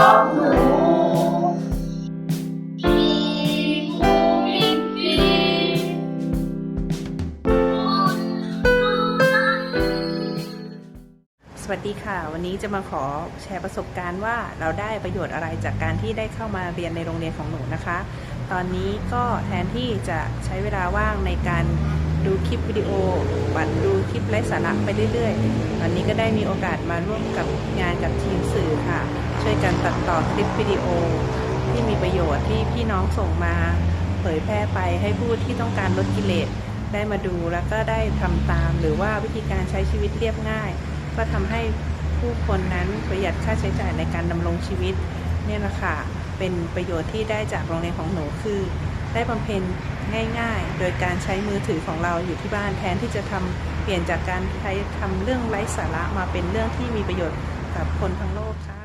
ของหนูมีมูลิปีสวัสดีค่ะ วันนี้จะมาขอแชร์ประสบการณ์ว่าเราได้ประโยชน์อะไรจากการที่ได้เข้ามาเรียนในโรงเรียนของหนูนะคะ ตอนนี้ก็แทนที่จะใช้เวลาว่างในการดูคลิปวิดีโอบัดดูคลิปไร้สาระไปเรื่อยๆวันนี้ก็ได้มีโอกาสมาร่วมกับงานกับทีมสื่อ กันตัดต่อคลิปวิดีโอ ที่มีประโยชน์ที่พี่น้องส่งมา เผยแพร่ไปให้ผู้ที่ต้องการลดกิเลสได้มาดูแล้วก็ได้ทำตาม หรือว่าวิธีการใช้ชีวิตเรียบง่าย ก็ทำให้ผู้คนนั้นประหยัดค่าใช้จ่ายในการดำรงชีวิตเนี่ยแหละค่ะเป็นประโยชน์ที่ได้จากโรงเรียนของหนูคือ ได้บำเพ็ญง่ายๆ โดยการใช้มือถือของเราอยู่ที่บ้านแทนที่จะทำเปลี่ยนจากการใช้ทำเรื่องไร้สาระมาเป็นเรื่องที่มีประโยชน์กับคนทั้งโลกค่ะ